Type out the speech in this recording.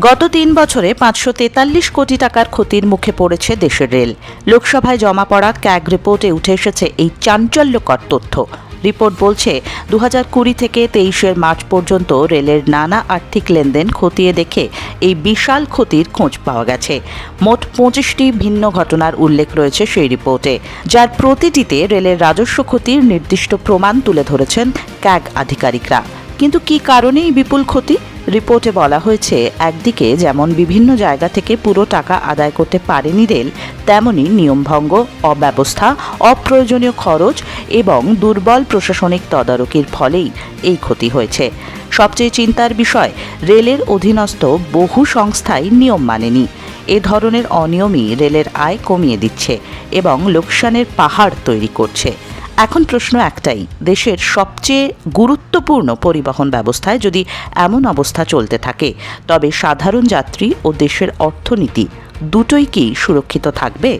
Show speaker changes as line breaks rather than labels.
গত তিন বছরে পাঁচশো তেতাল্লিশ কোটি টাকার ক্ষতির মুখে পড়েছে দেশের রেল। লোকসভায় জমা পড়া ক্যাগ রিপোর্টে উঠে এসেছে এই চাঞ্চল্যকর তথ্য। রিপোর্ট বলছে দু হাজার কুড়ি থেকে তেইশের মার্চ পর্যন্ত রেলের নানা আর্থিক লেনদেন খতিয়ে দেখে এই বিশাল ক্ষতির খোঁজ পাওয়া গেছে। মোট পঁচিশটি ভিন্ন ঘটনার উল্লেখ রয়েছে সেই রিপোর্টে, যার প্রতিটিতে রেলের রাজস্ব ক্ষতির নির্দিষ্ট প্রমাণ তুলে ধরেছেন ক্যাগ আধিকারিকরা। কিন্তু কি কারণে এই বিপুল ক্ষতি? রিপোর্টে বলা হয়েছে, একদিকে যেমন বিভিন্ন জায়গা থেকে পুরো টাকা আদায় করতে পারেনি রেল, তেমনি নিয়মভঙ্গ, অব্যবস্থা, অপ্রয়োজনীয় খরচ এবং দুর্বল প্রশাসনিক তদারকির ফলেই এই ক্ষতি হয়েছে। সবচেয়ে চিন্তার বিষয়, রেলের অধীনস্থ বহু সংস্থাই নিয়ম মানেনি। এ ধরনের অনিয়মই রেলের আয় কমিয়ে দিচ্ছে এবং লোকসানের পাহাড় তৈরি করছে। এখন প্রশ্ন একটাই, দেশের সবচেয়ে গুরুত্বপূর্ণ পরিবহন ব্যবস্থায় যদি এমন অবস্থা চলতে থাকে, তবে সাধারণ যাত্রী ও দেশের অর্থনীতি দুটোই কি সুরক্ষিত থাকবে?